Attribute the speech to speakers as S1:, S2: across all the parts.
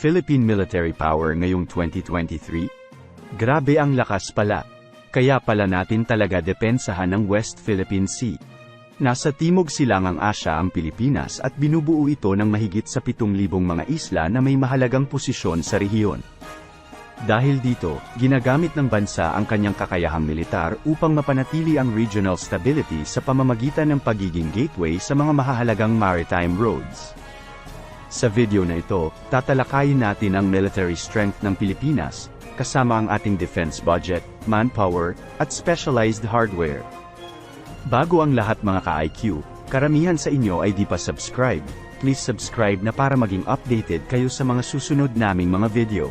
S1: Philippine military power ngayong 2023? Grabe ang lakas pala. Kaya pala natin talaga depensahan ng West Philippine Sea. Nasa Timog Silangang Asya ang Pilipinas at binubuo ito ng mahigit sa 7,000 mga isla na may mahalagang posisyon sa rehiyon. Dahil dito, ginagamit ng bansa ang kanyang kakayahang militar upang mapanatili ang regional stability sa pamamagitan ng pagiging gateway sa mga mahahalagang maritime roads. Sa video na ito, tatalakayin natin ang military strength ng Pilipinas, kasama ang ating defense budget, manpower, at specialized hardware. Bago ang lahat mga ka-IQ, karamihan sa inyo ay di pa subscribe, please subscribe na para maging updated kayo sa mga susunod naming mga video.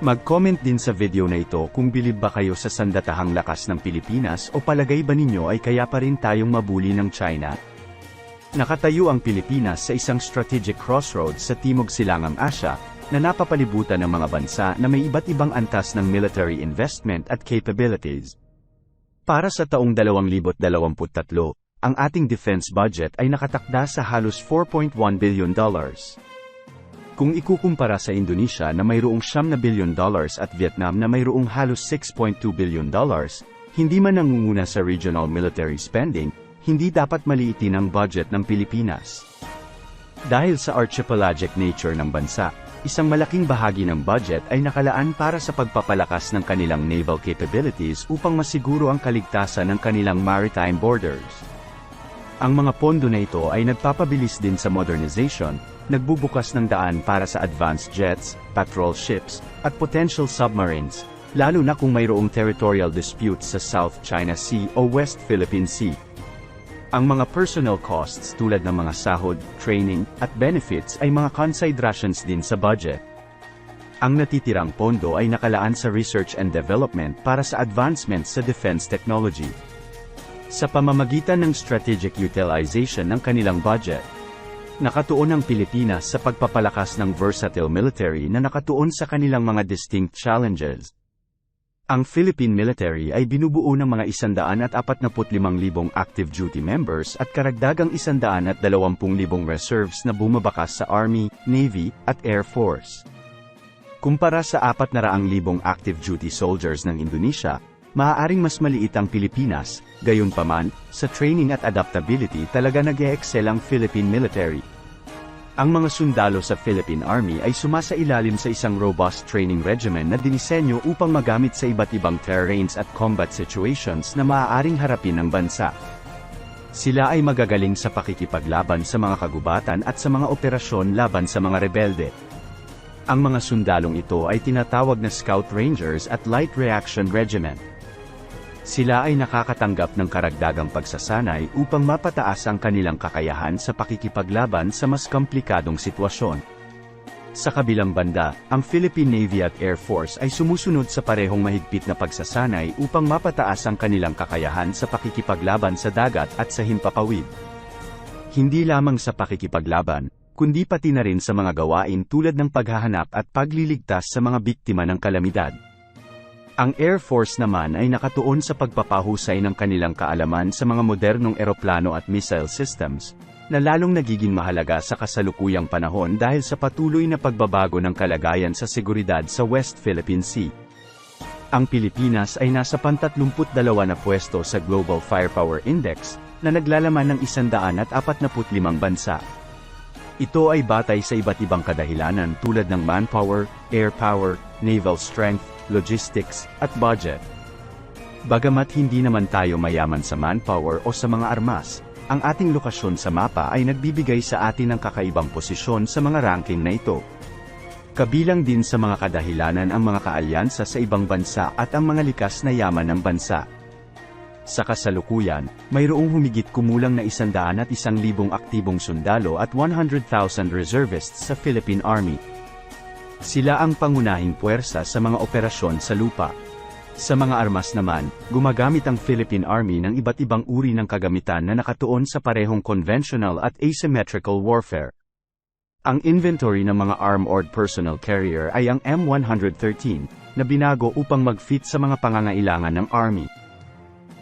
S1: Mag-comment din sa video na ito kung bilib ba kayo sa sandatahang lakas ng Pilipinas o palagay ba ninyo ay kaya pa rin tayong mabuli ng China? Nakatayo ang Pilipinas sa isang strategic crossroads sa Timog Silangang Asya, na napapalibutan ng mga bansa na may iba't ibang antas ng military investment at capabilities. Para sa taong 2023, ang ating defense budget ay nakatakda sa halos 4.1 billion dollars. Kung ikukumpara sa Indonesia na mayroong 9 na billion dollars at Vietnam na mayroong halos 6.2 billion dollars, hindi man nangunguna sa regional military spending, hindi dapat maliitin ang budget ng Pilipinas. Dahil sa archipelagic nature ng bansa, isang malaking bahagi ng budget ay nakalaan para sa pagpapalakas ng kanilang naval capabilities upang masiguro ang kaligtasan ng kanilang maritime borders. Ang mga pondo na ito ay nagpapabilis din sa modernization, nagbubukas ng daan para sa advanced jets, patrol ships, at potential submarines, lalo na kung mayroong territorial disputes sa South China Sea o West Philippine Sea. Ang mga personnel costs tulad ng mga sahod, training, at benefits ay mga considerations din sa budget. Ang natitirang pondo ay nakalaan sa research and development para sa advancements sa defense technology. Sa pamamagitan ng strategic utilization ng kanilang budget, nakatuon ang Pilipinas sa pagpapalakas ng versatile military na nakatuon sa kanilang mga distinct challenges. Ang Philippine military ay binubuo ng mga 145,000 active duty members at karagdagang 120,000 reserves na bumabakas sa Army, Navy, at Air Force. Kumpara sa 400,000 active duty soldiers ng Indonesia, maaaring mas maliit ang Pilipinas, gayunpaman, sa training at adaptability talaga nag-e-excel ang Philippine military. Ang mga sundalo sa Philippine Army ay sumasailalim sa isang robust training regimen na dinisenyo upang magamit sa iba't ibang terrains at combat situations na maaaring harapin ng bansa. Sila ay magagaling sa pakikipaglaban sa mga kagubatan at sa mga operasyon laban sa mga rebelde. Ang mga sundalong ito ay tinatawag na Scout Rangers at Light Reaction Regiment. Sila ay nakakatanggap ng karagdagang pagsasanay upang mapataas ang kanilang kakayahan sa pakikipaglaban sa mas komplikadong sitwasyon. Sa kabilang banda, ang Philippine Navy at Air Force ay sumusunod sa parehong mahigpit na pagsasanay upang mapataas ang kanilang kakayahan sa pakikipaglaban sa dagat at sa himpapawid. Hindi lamang sa pakikipaglaban, kundi pati na rin sa mga gawain tulad ng paghahanap at pagliligtas sa mga biktima ng kalamidad. Ang Air Force naman ay nakatuon sa pagpapahusay ng kanilang kaalaman sa mga modernong eroplano at missile systems, na lalong nagiging mahalaga sa kasalukuyang panahon dahil sa patuloy na pagbabago ng kalagayan sa seguridad sa West Philippine Sea. Ang Pilipinas ay nasa pantatlumpu't dalawa na pwesto sa Global Firepower Index, na naglalaman ng 145 bansa. Ito ay batay sa iba't ibang kadahilanan tulad ng manpower, air power, naval strength, logistics, at budget. Bagamat hindi naman tayo mayaman sa manpower o sa mga armas, ang ating lokasyon sa mapa ay nagbibigay sa atin ng kakaibang posisyon sa mga ranking na ito. Kabilang din sa mga kadahilanan ang mga kaalyansa sa ibang bansa at ang mga likas na yaman ng bansa. Sa kasalukuyan, mayroong humigit kumulang na isandaan at isang libong aktibong sundalo at 100,000 reservists sa Philippine Army. Sila ang pangunahing puwersa sa mga operasyon sa lupa. Sa mga armas naman, gumagamit ang Philippine Army ng iba't ibang uri ng kagamitan na nakatuon sa parehong conventional at asymmetrical warfare. Ang inventory ng mga armored personnel carrier ay ang M113, na binago upang mag-fit sa mga pangangailangan ng Army.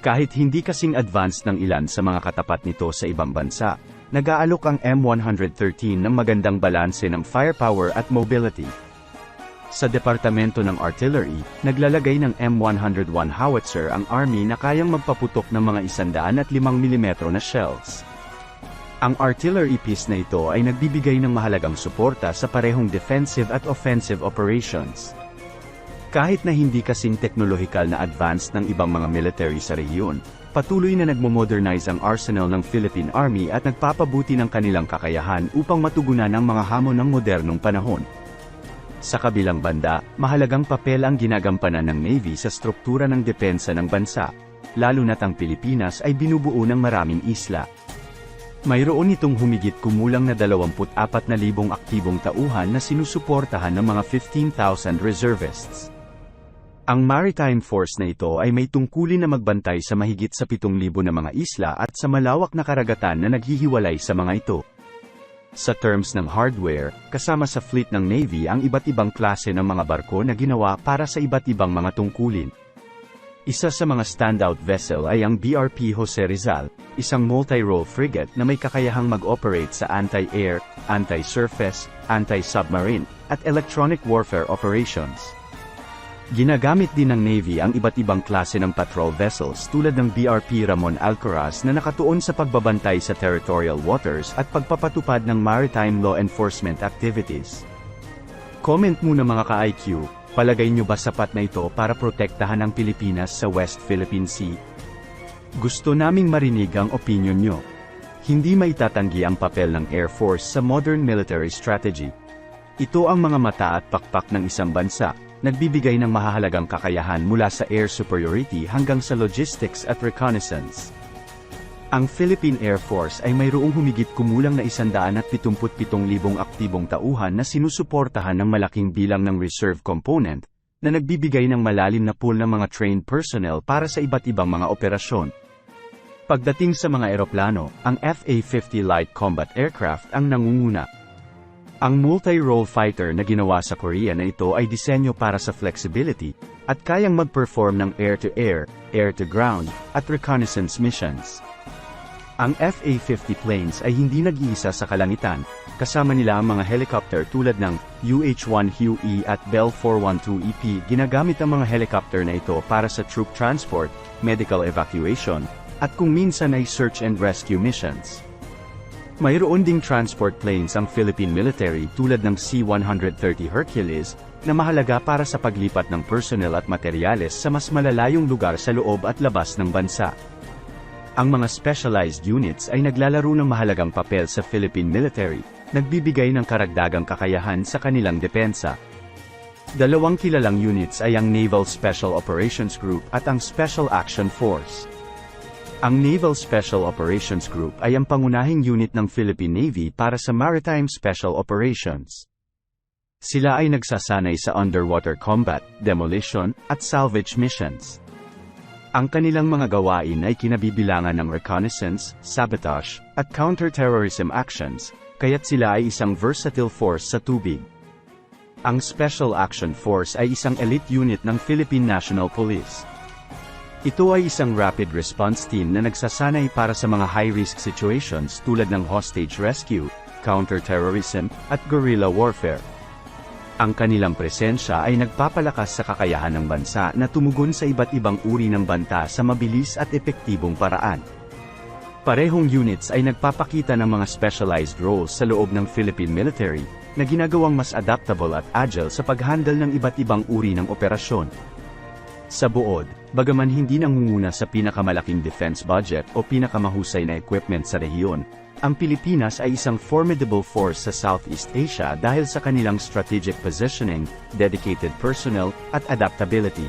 S1: Kahit hindi kasing advanced ng ilan sa mga katapat nito sa ibang bansa, nag-aalok ang M113 ng magandang balanse ng firepower at mobility. Sa Departamento ng Artillery, naglalagay ng M101 howitzer ang Army na kayang magpaputok ng mga 105 mm na shells. Ang artillery piece na ito ay nagbibigay ng mahalagang suporta sa parehong defensive at offensive operations. Kahit na hindi kasing teknolohikal na advanced ng ibang mga military sa rehiyon, patuloy na nagmo-modernize ang arsenal ng Philippine Army at nagpapabuti ng kanilang kakayahan upang matugunan ang mga hamon ng modernong panahon. Sa kabilang banda, mahalagang papel ang ginagampanan ng Navy sa struktura ng depensa ng bansa, lalo na't ang Pilipinas ay binubuo ng maraming isla. Mayroon itong humigit kumulang na 24,000 aktibong tauhan na sinusuportahan ng mga 15,000 reservists. Ang maritime force na ito ay may tungkulin na magbantay sa mahigit sa 7,000 na mga isla at sa malawak na karagatan na naghihiwalay sa mga ito. Sa terms ng hardware, kasama sa fleet ng Navy ang iba't ibang klase ng mga barko na ginawa para sa iba't ibang mga tungkulin. Isa sa mga standout vessel ay ang BRP Jose Rizal, isang multi-role frigate na may kakayahang mag-operate sa anti-air, anti-surface, anti-submarine, at electronic warfare operations. Ginagamit din ng Navy ang iba't ibang klase ng patrol vessels tulad ng BRP Ramon Alcaraz na nakatuon sa pagbabantay sa territorial waters at pagpapatupad ng maritime law enforcement activities. Comment muna mga ka-IQ, palagay nyo ba sapat na ito para protektahan ang Pilipinas sa West Philippine Sea? Gusto naming marinig ang opinion nyo. Hindi maitatanggi ang papel ng Air Force sa modern military strategy. Ito ang mga mata at pakpak ng isang bansa, nagbibigay ng mahahalagang kakayahan mula sa air superiority hanggang sa logistics at reconnaissance. Ang Philippine Air Force ay mayroong humigit kumulang na 177,000 aktibong tauhan na sinusuportahan ng malaking bilang ng reserve component, na nagbibigay ng malalim na pool ng mga trained personnel para sa iba't ibang mga operasyon. Pagdating sa mga eroplano, ang FA-50 Light Combat Aircraft ang nangunguna. Ang multi-role fighter na ginawa sa Korea na ito ay disenyo para sa flexibility, at kayang mag-perform ng air-to-air, air-to-ground, at reconnaissance missions. Ang FA-50 planes ay hindi nag-iisa sa kalangitan, kasama nila ang mga helicopter tulad ng UH-1 Huey at Bell 412EP. Ginagamit ang mga helicopter na ito para sa troop transport, medical evacuation, at kung minsan ay search and rescue missions. Mayroon ding transport planes ang Philippine military tulad ng C-130 Hercules, na mahalaga para sa paglipat ng personnel at materyales sa mas malalayong lugar sa loob at labas ng bansa. Ang mga specialized units ay naglalaro ng mahalagang papel sa Philippine military, nagbibigay ng karagdagang kakayahan sa kanilang depensa. Dalawang kilalang units ay ang Naval Special Operations Group at ang Special Action Force. Ang Naval Special Operations Group ay ang pangunahing unit ng Philippine Navy para sa Maritime Special Operations. Sila ay nagsasanay sa underwater combat, demolition, at salvage missions. Ang kanilang mga gawain ay kinabibilangan ng reconnaissance, sabotage, at counter-terrorism actions, kaya't sila ay isang versatile force sa tubig. Ang Special Action Force ay isang elite unit ng Philippine National Police. Ito ay isang rapid response team na nagsasanay para sa mga high-risk situations tulad ng hostage rescue, counter-terrorism, at guerrilla warfare. Ang kanilang presensya ay nagpapalakas sa kakayahan ng bansa na tumugon sa iba't ibang uri ng banta sa mabilis at epektibong paraan. Parehong units ay nagpapakita ng mga specialized roles sa loob ng Philippine military, na ginagawang mas adaptable at agile sa paghandle ng iba't ibang uri ng operasyon. Sa buod, bagaman hindi nangunguna sa pinakamalaking defense budget o pinakamahusay na equipment sa rehiyon, ang Pilipinas ay isang formidable force sa Southeast Asia dahil sa kanilang strategic positioning, dedicated personnel, at adaptability.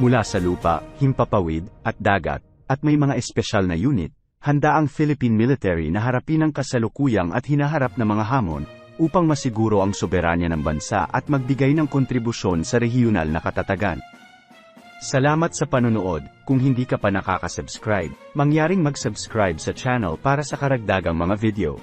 S1: Mula sa lupa, himpapawid, at dagat, at may mga espesyal na unit, handa ang Philippine military na harapin ang kasalukuyang at hinaharap na mga hamon, upang masiguro ang soberanya ng bansa at magbigay ng kontribusyon sa regional na katatagan. Salamat sa panonood, kung hindi ka pa nakaka-subscribe, mangyaring mag-subscribe sa channel para sa karagdagang mga video.